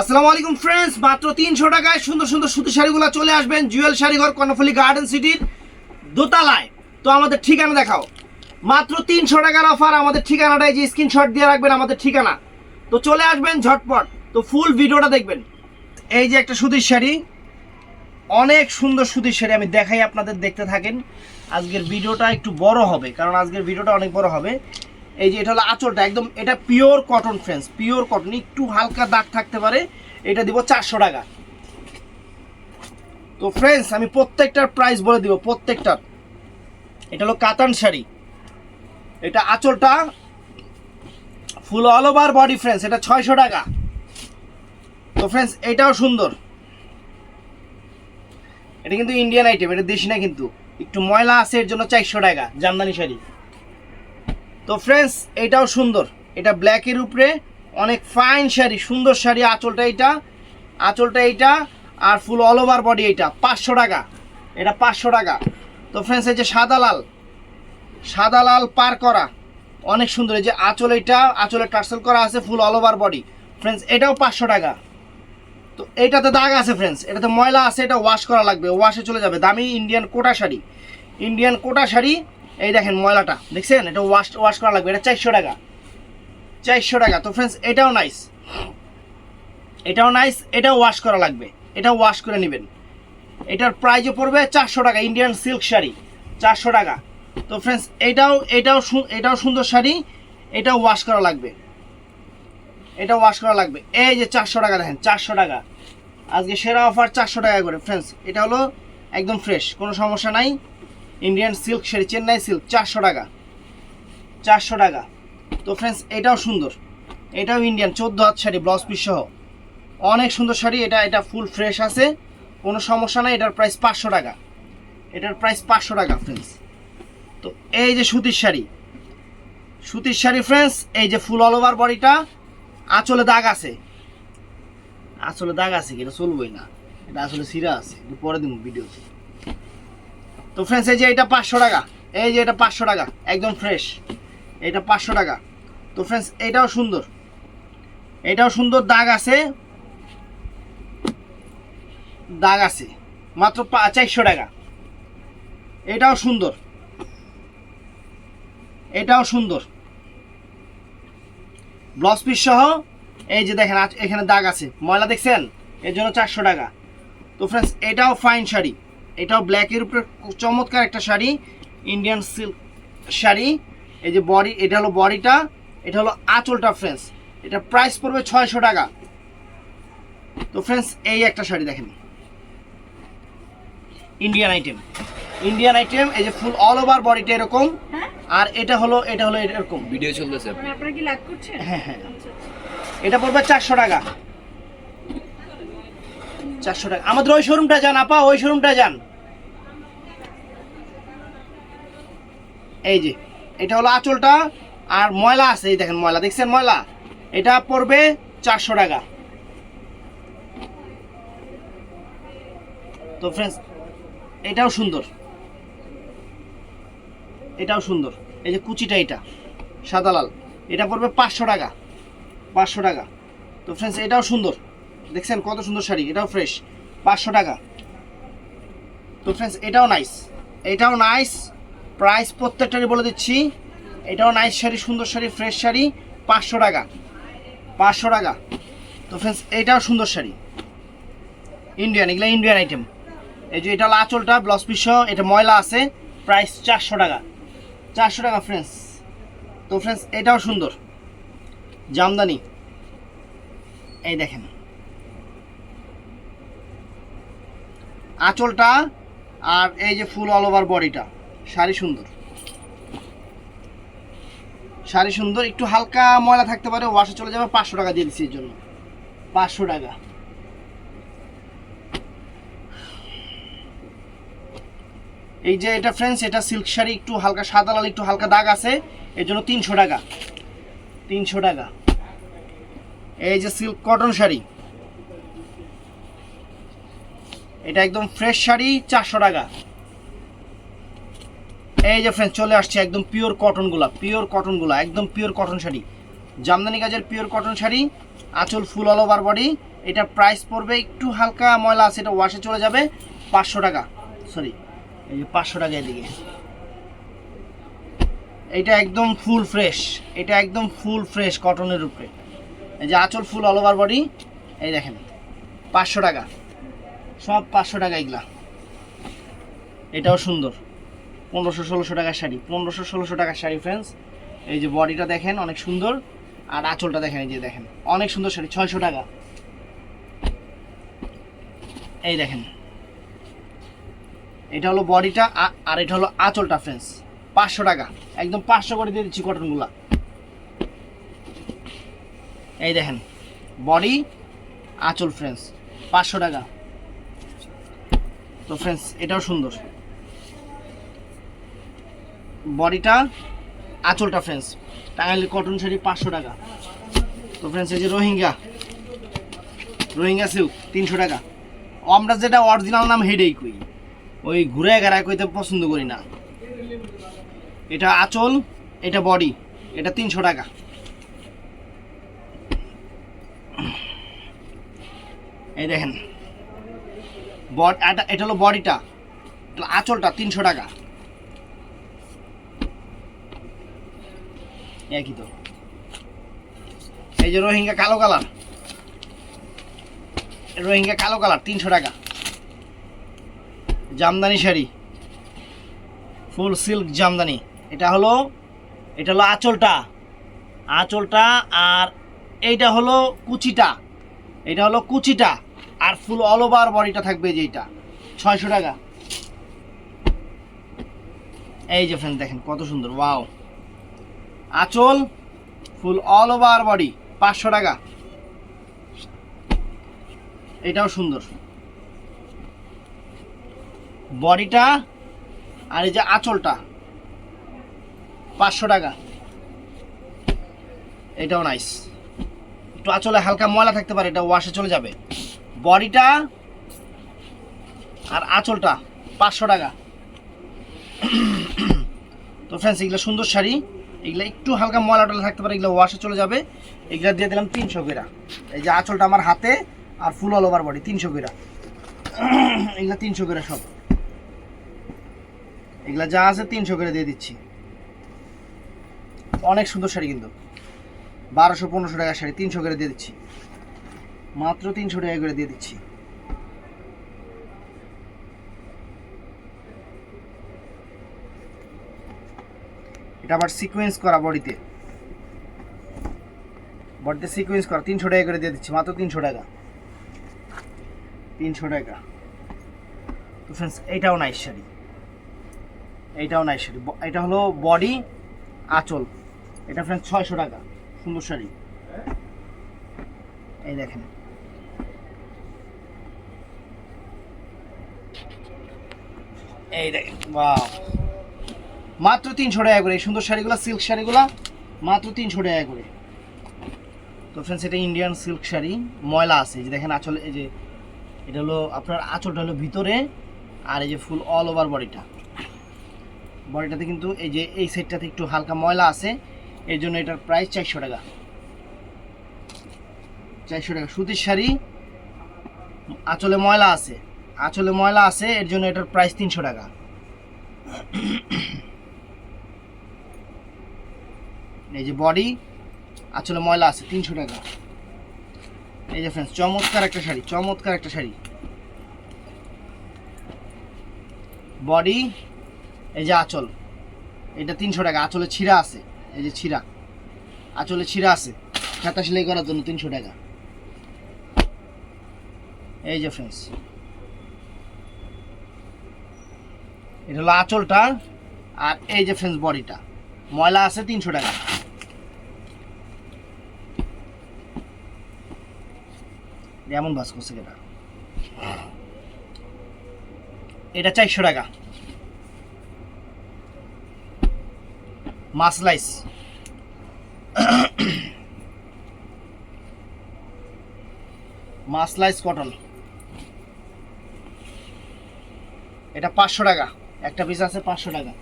আসসালামু আলাইকুম ফ্রেন্ডস মাত্র তিনশো টাকায় সুন্দর সুন্দর সুতি শাড়িগুলো চলে আসবেন জুয়েল শাড়িঘর, কর্ণফুলি গার্ডেন সিটির দোতলায়। তো আমাদের ঠিকানা দেখাও। মাত্র তিনশো টাকার অফার আমাদের ঠিকানাটাই যে স্ক্রিনশট দিয়ে রাখবেন, আমাদের ঠিকানা। তো চলে আসবেন ঝটপট। তো ফুল ভিডিওটা দেখবেন। এই যে একটা সুতির শাড়ি, অনেক সুন্দর সুতির শাড়ি আমি দেখাই আপনাদের, দেখতে থাকেন। আজকের ভিডিওটা একটু বড় হবে, কারণ আজকের ভিডিওটা অনেক বড় হবে। এই যে এটা হলো আঁচলটা, একদম এটা pure cotton friends pure cotton একটু হালকা দাগ থাকতে পারে, এটা দিব চারশো টাকা। তো ফ্রেন্ডস আমি প্রত্যেকটার প্রাইস বলে দিব, প্রত্যেকটার। এটা হলো কাতান শাড়ি। এটা আঁচলটা full all over body friends এটা ছয়শো টাকা। তো ফ্রেন্ডস এটাও সুন্দর। এটা কিন্তু ইন্ডিয়ান আইটেম এটা দেশি না কিন্তু। একটু ময়লা আছে, এর জন্য চারশো টাকা, জামদানি শাড়ি। তো ফ্রেন্ডস এটাও সুন্দর। এটা ব্ল্যাকের উপরে, অনেক ফাইন শাড়ি, সুন্দর শাড়ি, আঁচলটা এইটা আঁচলটা এইটা, আর ফুল অল ওভার বডি এইটা, পাঁচশো টাকা। এটা পাঁচশো টাকা। তো ফ্রেন্ডস এই যে সাদা লাল সাদা লাল পার করা, অনেক সুন্দর। এই যে আঁচল এইটা, আঁচলে টার্সেল করা আছে full all over body friends এটাও পাঁচশো টাকা। তো এটাতে দাগ আছে ফ্রেন্ডস এটাতে ময়লা আছে, এটা ওয়াশ করা লাগবে ওয়াশে চলে যাবে। দামি ইন্ডিয়ান কোটা শাড়ি। ইন্ডিয়ান কোটা শাড়ি এই দেখেন ময়লাটা, দেখছেন? এটা ওয়াশ ওয়াশ করা লাগবে, এটা চারশো টাকা। চারশো টাকা। তো ফ্রেন্ডস এটাও নাইস এটাও নাইস এটাও ওয়াশ করা লাগবে। এটাও ওয়াশ করে নেবেন। এটার প্রাইজও পড়বে চারশো টাকা ইন্ডিয়ান সিল্ক শাড়ি। চারশো টাকা। তো ফ্রেন্ডস এটাও এটাও এটাও সুন্দর শাড়ি, এটাও ওয়াশ করা লাগবে। এটা ওয়াশ করা লাগবে। এই যে চারশো টাকা দেখেন, চারশো টাকা। আজকে সেরা অফার চারশো টাকা করে ফ্রেন্ডস এটা হলো একদম ফ্রেশ কোনো সমস্যা নাই। Indian silk sari Chennai silk চারশো টাকা। চারশো টাকা। তো ফ্রেন্ডস এটাও সুন্দর। এটাও ইন্ডিয়ান চোদ্দ হাত শাড়ি ব্লাউজ পিস সহ। অনেক সুন্দর শাড়ি, এটা এটা ফুল ফ্রেশ আছে। কোনো সমস্যা নাই, এটার প্রাইস পাঁচশো টাকা। এটার প্রাইস পাঁচশো টাকা ফ্রেন্ডস তো এই যে সুতির শাড়ি। সুতির শাড়ি ফ্রেন্ডস এই যে ফুল অল ওভার বডিটা আঁচলে দাগ আছে। আঁচলে দাগ আছে কি? এটা চলবই না। এটা আসলে সিরা আছে। পরে দিব ভিডিওতে তো ফ্রেন্ডস এই যে এটা পাঁচশো টাকা। এই যে এটা পাঁচশো টাকা, একদম ফ্রেশ এটা পাঁচশো টাকা। তো ফ্রেন্ডস এটাও সুন্দর। এটাও সুন্দর, দাগ আছে। দাগ আছে। মাত্র চারশো টাকা। এটাও সুন্দর। এটাও সুন্দর। ব্লাউজ পিস সহ, এই যে দেখেন এখানে দাগ আছে। ময়লা দেখছেন? এর জন্য চারশো টাকা। তো ফ্রেন্ডস এটাও ফাইন শাড়ি। এটাও ব্ল্যাকের উপরে খুব চমৎকার একটা শাড়ি ইন্ডিয়ান সিল্ক শাড়ি। এই যে বডি এটা হলো বডিটা এটা হলো আঁচলটা ফ্রেন্ডস এটা প্রাইস পড়বে ছয়শো টাকা। তো ফ্রেন্ডস এই একটা শাড়ি দেখেন। ইন্ডিয়ান আইটেম ইন্ডিয়ান আইটেম এই যে ফুল অল ওভার বডিটা এরকম। হ্যাঁ? আর এটা হলো এটা হলো এরকম। ভিডিও চলতেছে। মানে আপনারা কি লাভ করছেন? হ্যাঁ হ্যাঁ। আচ্ছা, এটা পড়বে চারশো টাকা। চারশো টাকা। আমাদের ওই শোরুমটা যান আপা ওই শোরুমটা যান। এই যে, এটা হলো আঁচলটা, আর ময়লা আছে, এই দেখেন ময়লা, দেখছেন ময়লা? এটা পড়বে চারশো টাকা। তো ফ্রেন্ডস এটাও সুন্দর। এটাও সুন্দর। এই যে কুচিটা এটা, সাদা লাল, এটা পড়বে পাঁচশো টাকা পাঁচশো টাকা। তো ফ্রেন্ডস এটাও সুন্দর। দেখছেন কত সুন্দর শাড়ি, এটাও ফ্রেশ পাঁচশো টাকা। তো ফ্রেন্ডস এটাও নাইস এটাও নাইস প্রাইস প্রত্যেকটারই বলে দিচ্ছি। এটাও নাইস শাড়ি, সুন্দর শাড়ি ফ্রেশ শাড়ি, পাঁচশো টাকা। পাঁচশো টাকা। তো ফ্রেন্ডস এটাও সুন্দর শাড়ি। ইন্ডিয়ান এগুলো ইন্ডিয়ান আইটেম এই যে এটা হলো আঁচলটা ব্লাউজ পিস এটা ময়লা আছে প্রাইস চারশো টাকা। চারশো টাকা ফ্রেন্ডস তো ফ্রেন্ডস এটাও সুন্দর। জামদানি। এই দেখেন। আঁচলটা আর এই যে ফুল অল ওভার বডিটা শাড়ি সুন্দর। শাড়ি সুন্দর, একটু হালকা ময়লা থাকতে পারে ওয়াশে চলে যাবে, পাঁচশো টাকা দিয়ে দিচ্ছি এর জন্য। পাঁচশো টাকা। এই যে এটা ফ্রেন্ডস এটা সিল্ক শাড়ি, একটু হালকা সাদা লাল, একটু হালকা দাগ আছে, এর জন্য তিনশো টাকা। তিনশো টাকা। এই যে সিল্ক কটন শাড়ি। এটা একদম ফ্রেশ শাড়ি, চারশো টাকা। এই যে ফ্রেন্ড চলে আসছে একদম পিওর কটনগুলা পিওর কটনগুলা একদম পিওর কটন শাড়ি। জামদানি কাজের পিওর কটন শাড়ি, আঁচল ফুল অল ওভার বডি এটা প্রাইস পড়বে একটু হালকা ময়লা আছে, এটা ওয়াশে চলে যাবে পাঁচশো টাকা সরি এই যে পাঁচশো টাকা এদিকে। এটা একদম ফুল ফ্রেশ এটা একদম ফুল ফ্রেশ কটনের উপরে। এই যে আঁচল ফুল অল ওভার বডি এই দেখেন, পাঁচশো টাকা, সব পাঁচশো টাকা এগুলা। এটাও সুন্দর। পনেরোশো ষোলোশো টাকার শাড়ি। পনেরোশো ষোলোশো টাকার শাড়ি ফ্রেন্ডস এই যে বডিটা দেখেন, অনেক সুন্দর। আর আঁচলটা দেখেন, এই যে দেখেন। অনেক সুন্দর শাড়ি, ছয়শো টাকা। এই দেখেন। এটা হলো বডিটা আর এটা হলো আঁচলটা ফ্রেন্ডস পাঁচশো টাকা। একদম পাঁচশো করে দিয়ে দিচ্ছি কটনগুলা এই দেখেন। বডি আঁচল ফ্রেন্ডস পাঁচশো টাকা। তো ফ্রেন্ডস এটাও সুন্দর। বডিটা আঁচলটা ফ্রেন্ডস টাঙ্গাইলের কটন শাড়ি পাঁচশো টাকা। তো ফ্রেন্ডস এই যে রোহিঙ্গা রোহিঙ্গা সিল্ক তিনশো টাকা। আমরা যেটা অরিজিনাল নাম হেডেই কই ওই ঘুরে গেড়ায় কইতে পছন্দ করি না। এটা আঁচল, এটা বডি এটা তিনশো টাকা। এই দেখেন বড এটা এটা হলো বডিটা আঁচলটা তিনশো টাকা। একই তো। এই যে রোহিঙ্গা কালো কালার। রোহিঙ্গা কালো কালার, তিনশো টাকা। Jamdani sari. Full silk jamdani. এটা হলো এটা হলো আঁচলটা। আঁচলটা আর এইটা হলো কুচিটা। এটা হলো কুচিটা। আর ফুল অল ওভার বডিটা থাকবে যেটা ছয়শো টাকা। এই যে ফ্রেন্ড দেখেন, কত সুন্দর ওয়াও আঁচল ফুল অল ওভার বডি পাঁচশো টাকা। এটাও সুন্দর। বডিটা আর এই যে আঁচলটা, পাঁচশো টাকা। এটাও নাইস একটু আঁচলে হালকা ময়লা থাকতে পারে, এটা ওয়াশে চলে যাবে। বডিটা আর আঁচলটা পাঁচশো টাকা। তো ফ্রেন্ডস এগুলো সুন্দর শাড়ি। এগুলো একটু হালকা ময়লা টলা থাকতে পারে, এগুলো ওয়াশে চলে যাবে। এগুলো দিয়ে দিলাম তিনশো কইরা এই যে আঁচলটা আমার হাতে আর ফুল অল ওভার বডি তিনশো কইরা এগুলো তিনশো করে সব। এগুলা যা আছে তিনশো করে দিয়ে দিচ্ছি। অনেক সুন্দর শাড়ি কিন্তু। বারোশো, পনেরোশো টাকার শাড়ি, তিনশো করে দিয়ে দিচ্ছি। মাত্র তিনশো টাকা করে দিয়ে দিচ্ছি। এটা আবার সিকোয়েন্স করা বডিতে। বডিতে সিকোয়েন্স করা, তিনশো টাকা করে দিয়ে দিচ্ছি, মাত্র তিনশো টাকা। তিনশো টাকা। তো ফ্রেন্ডস এইটাও নাইস শাড়ি। এইটাও নাইস শাড়ি। এটা হলো বডি আঁচল। এটা ফ্রেন্ডস ছয়শো টাকা। সুন্দর শাড়ি। এই দেখেন। এই দেখেন বাহ মাত্র তিনশো টাকা করে। এই সুন্দর শাড়িগুলো সিল্ক শাড়িগুলো, মাত্র তিনশো টাকা করে। তো ফ্রেন্ডস এটা ইন্ডিয়ান সিল্ক শাড়ি, ময়লা আছে। যে দেখেন আঁচল, এই যে এটা হলো আপনার আঁচলটা হলো ভিতরে আর এই যে ফুল অল ওভার বডিটা বডিটাতে কিন্তু এই যে এই সাইডটাতে একটু হালকা ময়লা আছে। এর জন্য এটার প্রাইস চারশো টাকা। চারশো টাকা। সুতির শাড়ি, আঁচলে ময়লা আছে। আঁচলে ময়লা আছে, এর জন্য এটার প্রাইস তিনশো টাকা। এই যে বডি আঁচলে ময়লা আছে, তিনশো টাকা। এই যে ফ্রেন্ডস চমৎকার একটা শাড়ি, চমৎকার একটা শাড়ি। বডি এই যে আঁচল, এটা তিনশো টাকা, আঁচলে ছিঁড়া আছে, এই যে ছিঁড়া। আঁচলে ছিঁড়া আছে খাতা সেলাই করার জন্য তিনশো টাকা। এই যে ফ্রেন্ডস এটা হলো আঁচলটা, আর এই যে ফ্রেন্ডস বডিটা ময়লা আছে তিনশো টাকা। এমন বাস করছে এটা এটা চারশো টাকা। মাসলাইস মাসলাইস কটন এটা পাঁচশো টাকা। একটা পিস আছে পাঁচশো টাকা।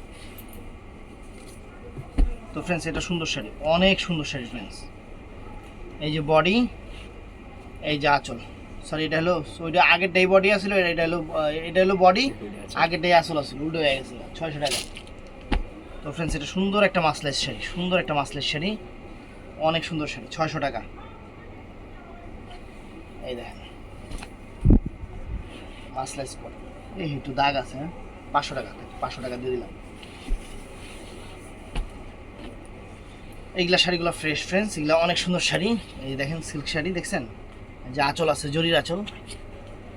তো ফ্রেন্ডস এটা সুন্দর শাড়ি। অনেক সুন্দর শাড়ি ফ্রেন্ডস এই যে বডি এই যে আঁচল। সরি এটা হলো ওইটা আগেরটাই বডি আসছিল এটা হলো এটা হলো বডি আগেরটাই আসল আসল উল্টো হয়ে গেছিল, ছয়শো টাকা। তো ফ্রেন্ডস এটা সুন্দর একটা মাসলেস শাড়ি, সুন্দর একটা মাসলেস শাড়ি, অনেক সুন্দর শাড়ি, ছয়শো টাকা। এই দেখেন। মাসলেস পর। এই একটু দাগ আছে হ্যাঁ? পাঁচশো টাকা পাঁচশো টাকা দিয়ে দিলাম। এইগুলা শাড়িগুলো ফ্রেশ ফ্রেন্ডস এগুলো অনেক সুন্দর শাড়ি। এই দেখেন সিল্ক শাড়ি, দেখছেন? যে আঁচল আছে, জরির আঁচল।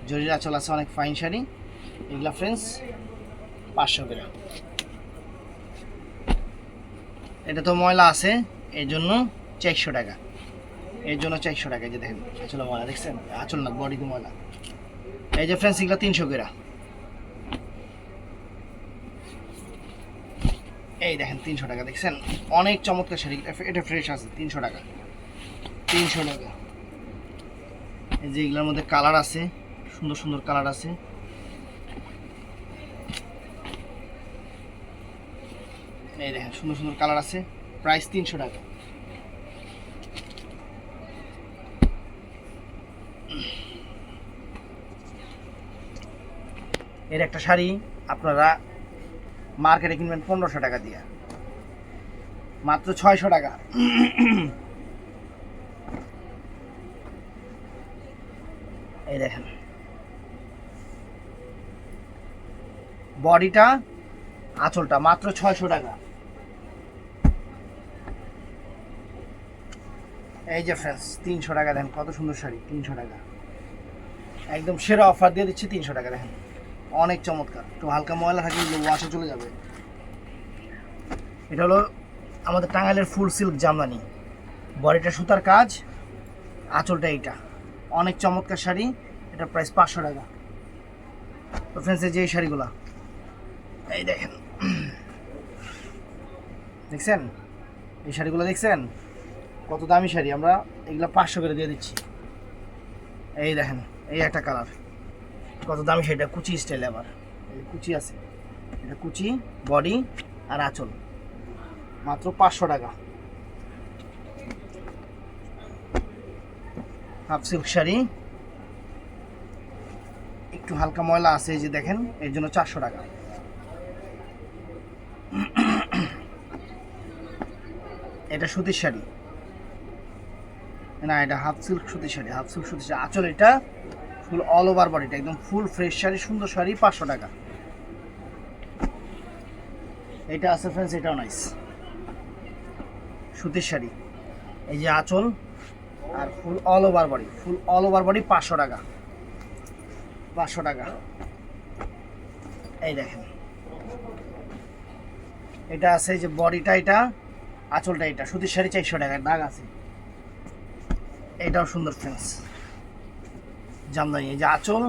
জরির আঁচল আছে অনেক ফাইন শাড়ি। এগুলা ফ্রেন্ডস পাঁচশো গ্রাম। এটা তো ময়লা আছে, এর জন্য চারশো টাকা। এর জন্য চারশো টাকা যে দেখেন আঁচলে ময়লা, দেখছেন? আঁচল না বডিতে ময়লা। এই যে ফ্রেন্ডস এগুলো তিনশো করে এই দেখেন, তিনশো টাকা, দেখছেন? অনেক চমৎকার শাড়ি, এটা ফ্রেশ আছে, তিনশো টাকা। তিনশো টাকা। এই যে এগুলোর মধ্যে কালার আছে, সুন্দর সুন্দর কালার আছে। এই দেখেন, সুন্দর সুন্দর কালার আছে, প্রাইস তিনশো টাকা। এর একটা শাড়ি আপনারা মার্কেটে কিনবেন পনেরোশো টাকা দিয়ে। মাত্র ছয়শো টাকা। দেখেন। বডিটা, আঁচলটা মাত্র ছয়শো টাকা। এই যে ফ্রেন্ডস তিনশো টাকা দেন কত সুন্দর শাড়ি, তিনশো টাকা। একদম সেরা অফার দিয়ে দিচ্ছি তিনশো টাকা, দেখেন। অনেক চমৎকার। একটু হালকা ময়লা থাকলে ওয়াশে চলে যাবে। এটা হলো আমাদের টাঙ্গাইলের ফুল সিল্ক জামদানি। বডিটা সুতার কাজ, আঁচলটা এইটা। অনেক চমৎকার শাড়ি। এটা প্রাইস পাঁচশো টাকা। তো ফ্রেন্ডস যে এই শাড়িগুলা, এই দেখেন। দেখছেন? এই শাড়িগুলো দেখছেন? কত দামি শাড়ি, আমরা এগুলো পাঁচশো করে দিয়ে দিচ্ছি। এই দেখেন, এই একটা কালার। কত দামি শাড়িটা, কুচি স্টাইল আবার। কুচি আছে। এটা কুচি বডি আর আঁচল। মাত্র পাঁচশো টাকা। হাফ সিল্ক শাড়ি একটু হালকা ময়লা আছে যে দেখেন, এর জন্য চারশো টাকা। এটা সুতির শাড়ি। না, এটা হাফ সিল্ক সুতির শাড়ি, হাফ সিল্ক সুতির শাড়ি। আঁচল এটা ফুল অল ওভার বডিটা একদম ফুল ফ্রেশ শাড়ি, সুন্দর শাড়ি, পাঁচশো টাকা। এটা আছে ফ্রেন্ডস এটাও নাইস সুতির শাড়ি। এই যে আঁচল, আর full all over body full all over body পাঁচশো টাকা। পাঁচশো টাকা। এই দেখেন। এটা আছে যে বডিটা, এটা আঁচলটা, এটা সুতির শাড়ি চারশো টাকা, দাগ আছে। এটাও সুন্দর ফ্রেন্ডস। জামদানি, এই যে আঁচল,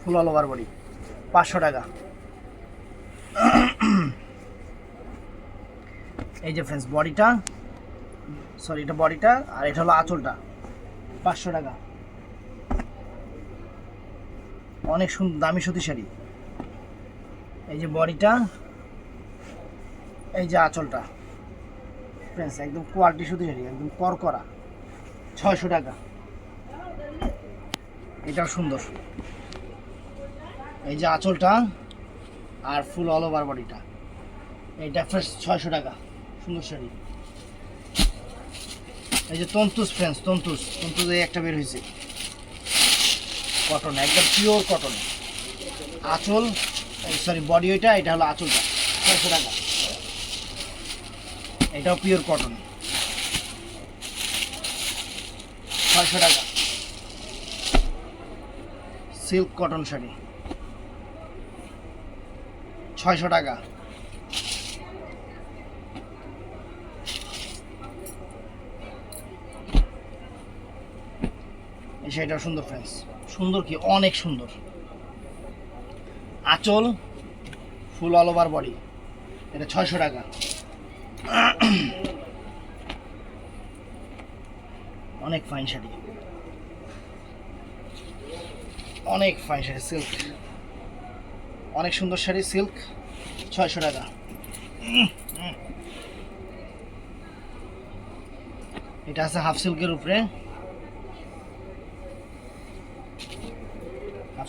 ফুল অল ওভার বডি, পাঁচশো টাকা। এই যে ফ্রেন্ডস, বডিটা, সরি, এটা বডিটা, আর এটা হলো আঁচলটা, পাঁচশো টাকা। অনেক সুন্দর দামি সুতি শাড়ি। এই যে বডিটা, এই যে আঁচলটা। ফ্রেন্ডস একদম কোয়ালিটি সুতি শাড়ি, একদম করকরা। ছয়শো টাকা। এটাও সুন্দর। এই যে আঁচলটা আর ফুল অল ওভার বডিটা এইটা ফ্রেশ ছয়শো টাকা। সুন্দর শাড়ি। এই যে তন্তুস ফ্রেন্ডস তন্তুস তন্তুস এই একটা বের হয়েছে। কটন একদম পিওর কটন আঁচল সরি বডি ওইটা, এটা হলো আঁচলটা ছয়শো টাকা। এটাও পিওর কটন ছয়শো টাকা। Silk cotton sari. ছয়শো টাকা। এই শাড়িটা সুন্দর ফ্রেন্ডস সুন্দর কি? অনেক সুন্দর। আঁচল ফুল অল ওভার বডি এটা ছয়শো টাকা। অনেক ফাইন শাড়ি। অনেক ফাইন শাড়ি সিল্ক অনেক সুন্দর শাড়ি সিল্ক ছয়শো টাকা। এটা আছে হাফ সিল্কের উপরে।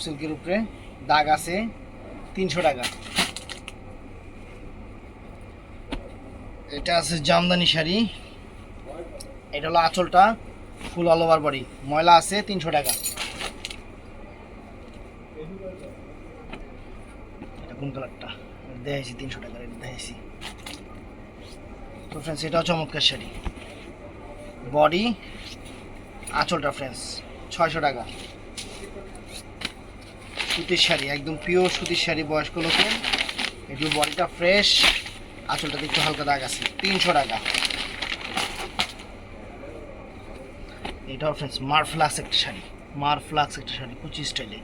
সিল্কের উপরে দাগ আছে তিনশো টাকা। এটা আছে জামদানি শাড়ি। এটা হলো আঁচলটা ফুল অল ওভার বডি ময়লা আছে তিনশো টাকা। দেখাইছি, তিনশো দেখাইছি। তো ফ্রেন্ডস চমৎকার শাড়ি। বডি আঁচলটা ফ্রেন্ডস ছয়শো টাকা। সুতির শাড়ি, একদম পিওর সুতির শাড়ি বয়স্ক লোকের। একটু বডিটা ফ্রেশ আঁচলটাতে একটু হালকা দাগ আছে, তিনশো টাকা। এটাও ফ্রেন্ডস মারফ্লাক্স একটা শাড়ি মারফ্লাক্স একটা শাড়ি, কুচি স্টাইলে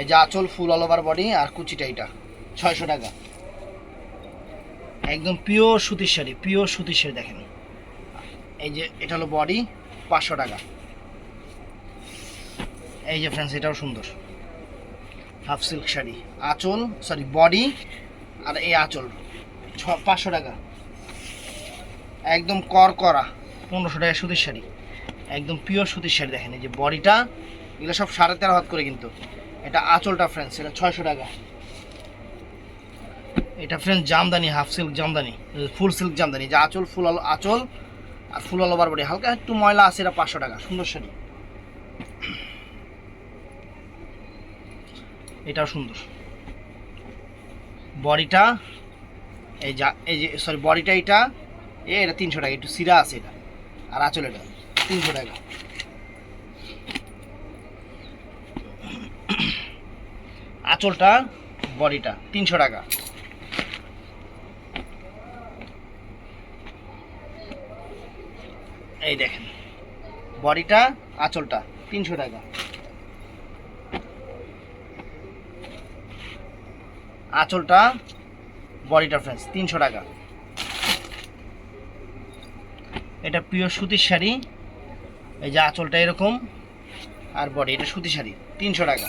এই যে আঁচল ফুল অল ওভার বডি আর কুচিটা এটা, ছয়শো টাকা। একদম পিওর সুতির শাড়ি পিওর সুতির শাড়ি দেখেন। এই যে এটা হলো বডি পাঁচশো টাকা। এই যে ফ্রেন্ডস এটাও সুন্দর। Half silk sari. আঁচল সরি বডি আর এই আঁচল। ছ, পাঁচশো টাকা। একদম কর করা পনেরোশো টাকা সুতির শাড়ি। একদম পিওর সুতির শাড়ি দেখেন, এই যে বডিটা এগুলো সব সাড়ে তেরো হাত করে কিন্তু। এটা আঁচলটা ফ্রেন্ডস এটা ছয়শো টাকা। এটা friends jamdani half silk jamdani full silk jamdani. যে আঁচল ফুল আঁচল আর ফুল বার বডি হালকা একটু ময়লা আছে, এটা পাঁচশো টাকা, সুন্দর শাড়ি। এটাও সুন্দর। বডিটা, এই যা, এই যে সরি বডিটা এটা এ, এটা তিনশো টাকা, একটু সিরা আছে এটা। আর আঁচল এটা, তিনশো টাকা। আঁচলটা, বডিটা, তিনশো টাকা। এই দেখেন। বডিটা, আঁচলটা, তিনশো টাকা। আঁচলটা বডিটা ফ্রেন্স তিনশো টাকা। এটা পিওর সুতির শাড়ি। এই যে আঁচলটা এরকম, আর বডি, এটা সুতি শাড়ি, তিনশো টাকা।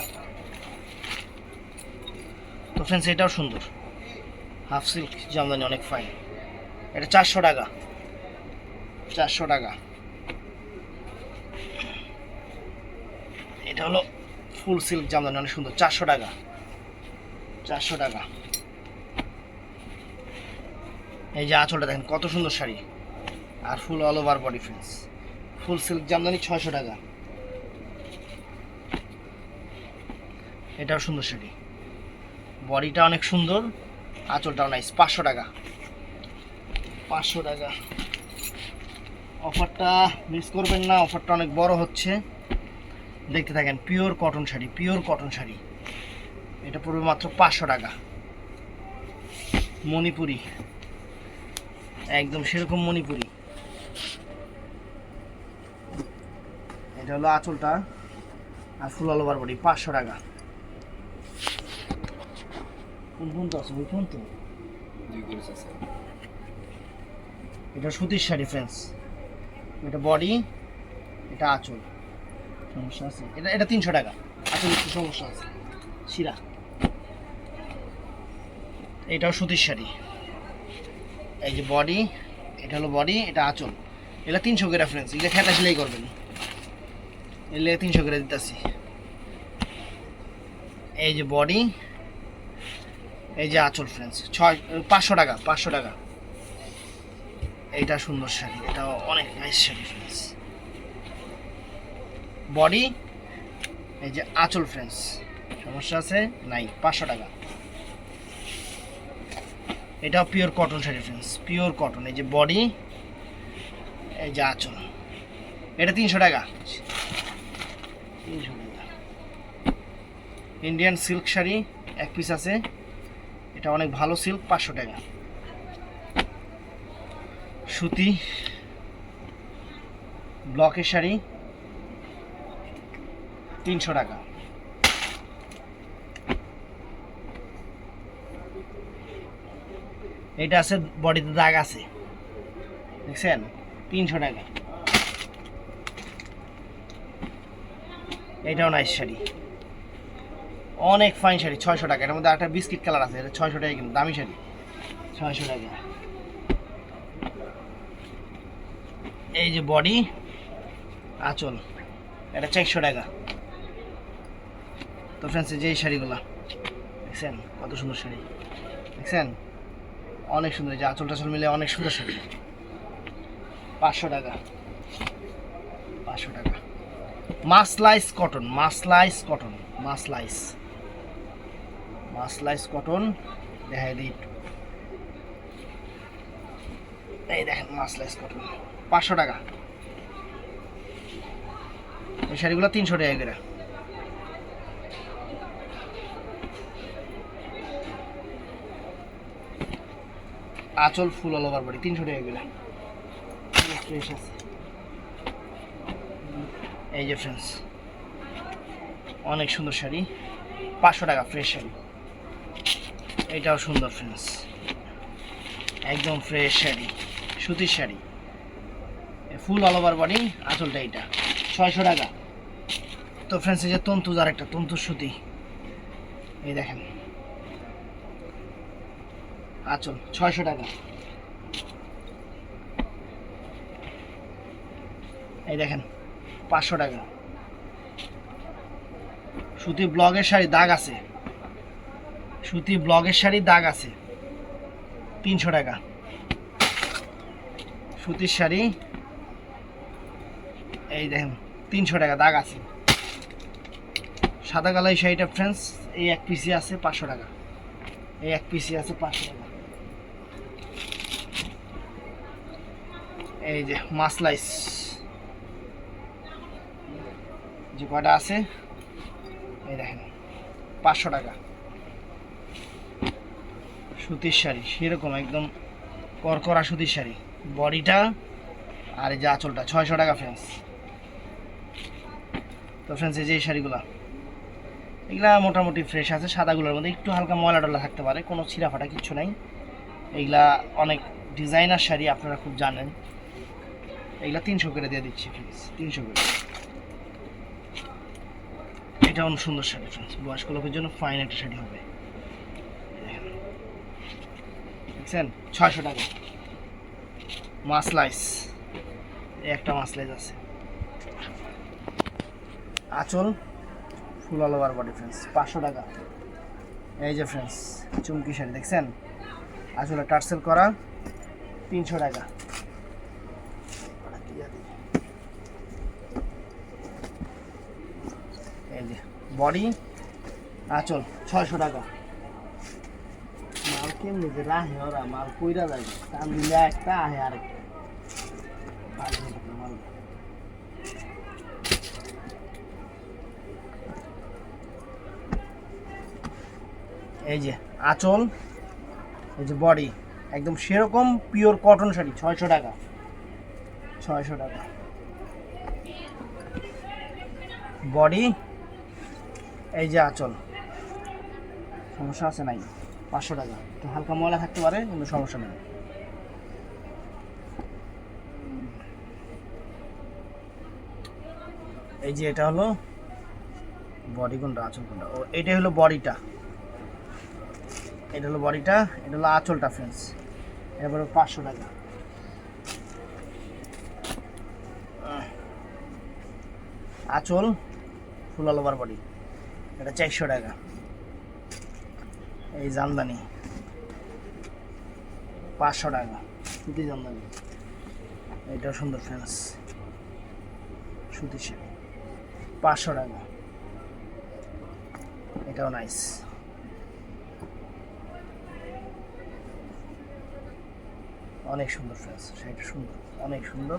তো ফ্রেন্ডস, এটাও সুন্দর। হাফ সিল্ক, জামদানি অনেক ফাইন এটা চারশো টাকা। চারশো টাকা। এটা হলো ফুল সিল্ক জামদানি অনেক সুন্দর। চারশো টাকা। চারশো টাকা। এই যে আঁচলটা দেখেন, কত সুন্দর শাড়ি। আর full all over body friends full silk jamdani ছয়শো টাকা। এটাও সুন্দর শাড়ি। বডিটা অনেক সুন্দর, আঁচলটাও নাইস পাঁচশো টাকা। পাঁচশো টাকা। অফারটা মিস করবেন না, অফারটা অনেক বড় হচ্ছে। দেখতে থাকেন pure cotton sari pure cotton sari. এটা পড়বে মাত্র পাঁচশো টাকা। মণিপুরি। একদম সেরকম মণিপুরি। এটা হলো আঁচলটা আর ফুল অল ওভার বডি পাঁচশো টাকা। কোন কোন তো আছে? ওই কোন তো? এটা সুতির শাড়ি ফ্রেন্ডস এটা বডি এটা আঁচল। এটা তিনশো টাকা। আঁচল একটু সমস্যা আছে। শিরা। এটাও সুতির শাড়ি। এই যে বডি, এটা হলো বডি, এটা আঁচল। এটা তিনশো করে ফ্রেন্ডস এটা খেটা সেলাই করবেন। এলে তিনশো করে দিতেছি। এই যে বডি, এই যে আঁচল ফ্রেন্ডস ছয় পাঁচশো টাকা পাঁচশো টাকা। এইটা সুন্দর শাড়ি এটা অনেক নাইস শাড়ি ফ্রেন্ডস বডি, এই যে আঁচল ফ্রেন্স সমস্যা আছে? নাই, পাঁচশো টাকা। এটাও pure cotton sari friends pure cotton এই যে বডি, এই যে আঁচল। এটা তিনশো টাকা। তিনশো টাকা। ইন্ডিয়ান সিল্ক শাড়ি, এক পিস আছে। এটা অনেক ভালো সিল্ক পাঁচশো টাকা। সুতি ব্লকের শাড়ি তিনশো টাকা। এটা আছে, বডিতে দাগ আছে। দেখছেন? তিনশো টাকা। এটাও নাইস শাড়ি। অনেক ফাইন শাড়ি, ছয়শো টাকা। এটার মধ্যে একটা বিস্কিট কালার আছে, এটা ছয়শো টাকা কিন্তু দামি শাড়ি। ছয়শো টাকা। এই যে বডি আঁচল। এটা চারশো টাকা। তো ফ্রেন্ডস যে এই শাড়িগুলো, দেখছেন? কত সুন্দর শাড়ি। দেখছেন? অনেক সুন্দর যে আঁচল টাচল মিলে অনেক সুন্দর শাড়ি। পাঁচশো টাকা। পাঁচশো টাকা। মাসলাইস কটন মাসলাইস কটন, মাসলাইস। মাসলাইস কটন, দেখাই দিই এই দেখেন, মাসলাইস কটন। পাঁচশো টাকা। এই শাড়িগুলো তিনশো টাকা করে। আঁচল ফুল অল ওভার বডি তিনশো টাকা আছে। এই যে ফ্রেন্ডস অনেক সুন্দর শাড়ি, পাঁচশো টাকা ফ্রেশ শাড়ি। এটাও সুন্দর ফ্রেন্ডস একদম ফ্রেশ শাড়ি, সুতির sari. Full all over body আঁচলটা এইটা। ছয়শো টাকা। তো ফ্রেন্ডস এই যে তন্তু যার একটা তন্তু সুতি। এই দেখেন। আঁচল ছয়শো টাকা। এই দেখেন, পাঁচশো টাকা। সুতি ব্লগের শাড়ি দাগ আছে। সুতি ব্লগের শাড়ি দাগ আছে। তিনশো টাকা। সুতির শাড়ি, এই দেখেন, তিনশো টাকা দাগ আছে। সাদা কালাই শাড়িটা ফ্রেন্ডস এই এক পিসি আছে পাঁচশো টাকা। এই এক পিসি আছে পাঁচশো টাকা। এই যে মাসলাইস যে কটা আছে? এই দেখেন, পাঁচশো টাকা। সুতির শাড়ি, সেরকম একদম করকরা সুতির শাড়ি। বডিটা আর এই যে আঁচলটা, ছয়শো টাকা ফ্রেন্স তো ফ্রেন্স এই যে এই শাড়িগুলা। এগুলা মোটামুটি ফ্রেশ আছে, সাদাগুলোর মধ্যে একটু হালকা ময়লা টলা থাকতে পারে, কোনো ছিঁড়া ফাটা কিচ্ছু নাই। এইগুলা অনেক ডিজাইনার শাড়ি, আপনারা খুব জানেন। এইগুলা তিনশো করে দিয়ে দিচ্ছি প্লিজ তিনশো করে। এটা অনেক সুন্দর শাড়ি ফ্রেন্ডস বয়স্ক লোকের জন্য ফাইন একটা শাড়ি হবে। দেখছেন? ছয়শো টাকা। মাসলাইস। একটা মাসলাইস আছে। আঁচল full all over body friends পাঁচশো টাকা। এই যে ফ্রেন্ডস চুমকি শাড়ি, দেখছেন? আসলে টার্সেল করা তিনশো টাকা এই যে বডি? আঁচল ছয়শো টাকা। মাল কেমনি যে রাহে ওরা, মাল কইরা যাবে। টান দিলে একটা আহে ভালো মাল। এই যে, আঁচল, এই যে বডি, একদম সেরকম পিওর কটন শাড়ি, ছয়শো টাকা। ছয়শো টাকা। বডি এই যে আঁচল। সমস্যা আছে নাই? পাঁচশো টাকা। একটু হালকা ময়লা থাকতে পারে কিন্তু সমস্যা নেই। এই যে এটা হলো বডি কোনটা, আঁচল কোনটা? ও এইটা হলো বডিটা। এটা হলো বডিটা, এটা হলো আঁচলটা ফ্রেন্ডস এবার পাঁচশো টাকা। আঁচল, ফুল অল ওভার বডি এটা চারশো টাকা। এই জামদানি। পাঁচশো টাকা। সুতি জামদানি? এটাও সুন্দর ফ্রেন্ডস সুতি শাড়ি। পাঁচশো টাকা। এটাও নাইস অনেক সুন্দর ফ্রেন্ডস শাড়িটা সুন্দর। অনেক সুন্দর।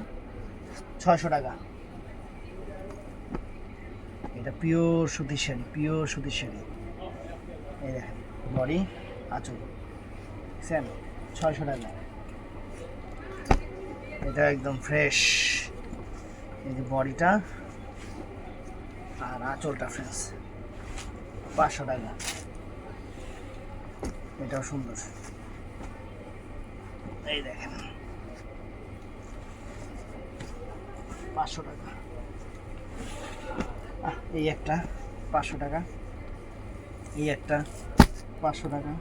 ছয়শো টাকা। এটা পিওর সুতির শাড়ি পিওর সুতির শাড়ি। এই দেখেন, বডি, আঁচল। দেখছেন ছয়শো টাকা। এটা একদম ফ্রেশ। এই যে বডিটা আর আঁচলটা ফ্রেশ। পাঁচশো টাকা। এটাও সুন্দর। এই দেখেন, পাঁচশো টাকা। এই একটা পাঁচশো টাকা। এই একটা পাঁচশো টাকা।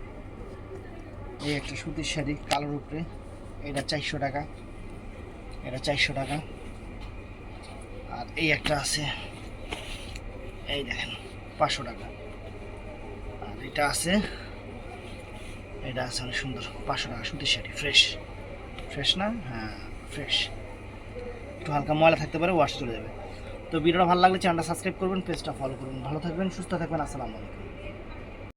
এই একটা সুতির শাড়ি কালোর উপরে। এটা চারশো টাকা। এটা চারশো টাকা। আর এই একটা আছে, এই দেখেন, পাঁচশো টাকা। আর এটা আছে এটা আছে অনেক সুন্দর, পাঁচশো টাকা সুতির শাড়ি, ফ্রেশ। ফ্রেশ না? হ্যাঁ ফ্রেশ। একটু হালকা ময়লা থাকতে পারে ওয়াশ চলে যাবে। তো ভিডিওটা ভালো লাগলে চ্যানেলটা সাবস্ক্রাইব করবেন, পেজটা ফলো করুন ভালো থাকবেন, সুস্থ থাকবেন, আসসালামু আলাইকুম।